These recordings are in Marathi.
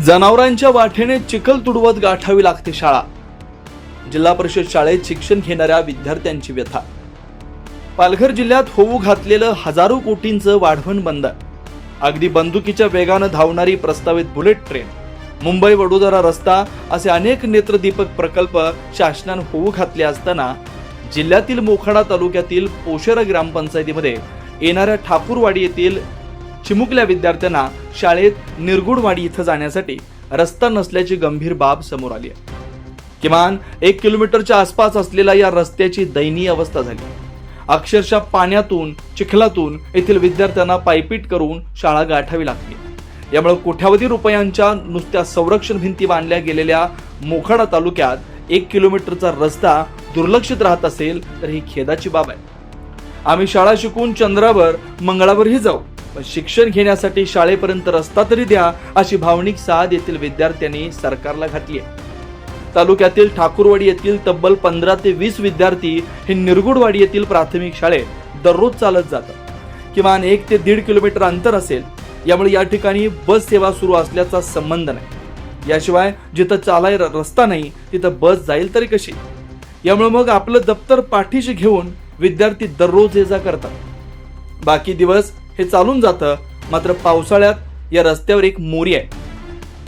जनावरांच्या वाटेने चिखल तुडवत गाठावी लागते शाळा. जिल्हा परिषद शाळेत शिक्षण घेणाऱ्या विद्यार्थ्यांची व्यथा. पालघर जिल्ह्यात होऊ घातलेलं हजारो कोटींचं वाढवण बंद. अगदी बंदुकीच्या वेगानं धावणारी प्रस्तावित बुलेट ट्रेन मुंबई वडोदरा रस्ता असे अनेक नेत्रदीपक प्रकल्प शासनानं होऊ घातले असताना जिल्ह्यातील मोखाडा तालुक्यातील पोशेरा ग्रामपंचायतीमध्ये येणाऱ्या ठाकूरवाडी येथील चिमुकल्या विद्यार्थ्यांना शाळेत निरगुडवाडी इथं जाण्यासाठी रस्ता नसल्याची गंभीर बाब समोर आली आहे. किमान एक किलोमीटरच्या आसपास असलेल्या या रस्त्याची दयनीय अवस्था झाली. अक्षरशः पाण्यातून चिखलातून येथील विद्यार्थ्यांना पायपीट करून शाळा गाठावी लागते यामुळे कोट्यावधी रुपयांच्या नुसत्या संरक्षण भिंती बांधल्या गेलेल्या मोखाडा तालुक्यात एक किलोमीटरचा रस्ता दुर्लक्षित राहत असेल तर ही खेदाची बाब आहे. आम्ही शाळा शिकून चंद्रावर मंगळावरही जाऊ. पण शिक्षण घेण्यासाठी शाळेपर्यंत रस्ता तरी द्या अशी भावनिक साध येथील विद्यार्थ्यांनी सरकारला घातली आहे. तालुक्यातील ठाकूरवाडी येथील तब्बल पंधरा ते वीस विद्यार्थी हे निरगुडवाडी येथील प्राथमिक शाळेत दररोज चालत जातात. किमान एक ते दीड किलोमीटर अंतर असेल. यामुळे या ठिकाणी बस सेवा सुरू असल्याचा संबंध नाही. याशिवाय जिथं चालाय र- रस्ता नाही तिथं बस जाईल तरी कशी? यामुळे मग आपलं दप्तर पाठीशी घेऊन विद्यार्थी दररोज ये जा करतात. बाकी दिवस हे चालून जातं. मात्र पावसाळ्यात या रस्त्यावर एक मोरी आहे.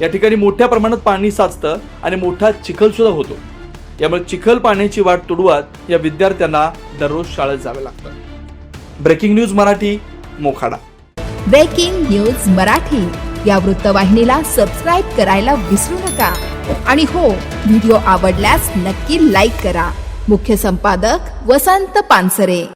या ठिकाणी मोठ्या प्रमाणात पाणी साचतं आणि मोठा चिखल सुद्धा होतो. यामुळे चिखल पाण्याची वाट तुडवत या विद्यार्थ्यांना दररोज शाळेत जावे लागतं. Breaking news Marathi Mokhada. Breaking news Marathi. या वृत्तवाहिनीला सबस्क्राईब करायला विसरू नका. आणि हो व्हिडिओ आवडल्यास नक्की लाईक करा. मुख्य संपादक वसंत पानसरे.